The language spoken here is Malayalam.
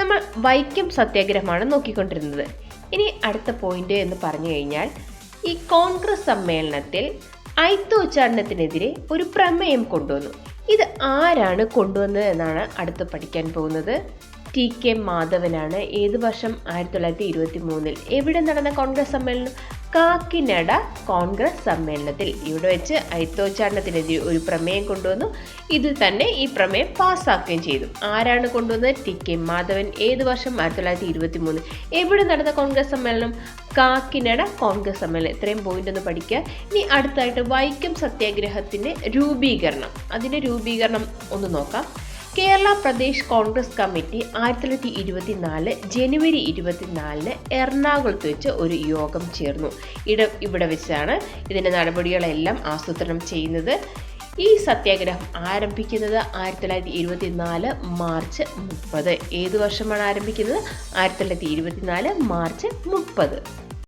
നമ്മൾ വൈക്കം സത്യാഗ്രഹമാണ് നോക്കിക്കൊണ്ടിരുന്നത്. ഇനി അടുത്ത പോയിന്റ് എന്ന് പറഞ്ഞു കഴിഞ്ഞാൽ ഈ കോൺഗ്രസ് സമ്മേളനത്തിൽ ഐത്തോച്ചാരണത്തിനെതിരെ ഒരു പ്രമേയം കൊണ്ടുവന്നു. ഇത് ആരാണ് കൊണ്ടുവന്നത് എന്നാണ് അടുത്ത് പഠിക്കാൻ പോകുന്നത്. ടി കെ മാധവനാണ്. ഏത് വർഷം ആയിരത്തി തൊള്ളായിരത്തി ഇരുപത്തി മൂന്നിൽ എവിടെ നടന്ന കോൺഗ്രസ് സമ്മേളനം? കാക്കിനട കോൺഗ്രസ് സമ്മേളനത്തിൽ. ഇവിടെ വെച്ച് ഐത്തോച്ചാരണത്തിനെതിരെ ഒരു പ്രമേയം കൊണ്ടുവന്നു. ഇത് തന്നെ ഈ പ്രമേയം പാസ്സാക്കുകയും ചെയ്തു. ആരാണ് കൊണ്ടുവന്നത്? T K Madhavan. ഏത് വർഷം? ആയിരത്തി തൊള്ളായിരത്തി ഇരുപത്തി മൂന്ന് എവിടെ നടന്ന കോൺഗ്രസ് സമ്മേളനം? കാക്കിനട കോൺഗ്രസ് സമ്മേളനം. ഇത്രയും പോയിന്റ് ഒന്ന് പഠിക്കുക. ഇനി അടുത്തായിട്ട് വൈക്കം സത്യാഗ്രഹത്തിന്റെ രൂപീകരണം. അതിന്റെ രൂപീകരണം ഒന്ന് നോക്കാം. കേരള പ്രദേശ് കോൺഗ്രസ് കമ്മിറ്റി ആയിരത്തി തൊള്ളായിരത്തി ഇരുപത്തിനാല് ജനുവരി ഇരുപത്തിനാലിന് എറണാകുളത്ത് വെച്ച് ഒരു യോഗം ചേർന്നു. ഇട ഇവിടെ വെച്ചാണ് ഇതിന്റെ നടപടികളെല്ലാം ആസൂത്രണം ചെയ്യുന്നത്. ഈ സത്യാഗ്രഹം ആരംഭിക്കുന്നത് ആയിരത്തി തൊള്ളായിരത്തി ഇരുപത്തിനാല് മാർച്ച് മുപ്പത്. ഏത് വർഷമാണ് ആരംഭിക്കുന്നത്? ആയിരത്തി തൊള്ളായിരത്തി ഇരുപത്തിനാല് മാർച്ച് മുപ്പത്.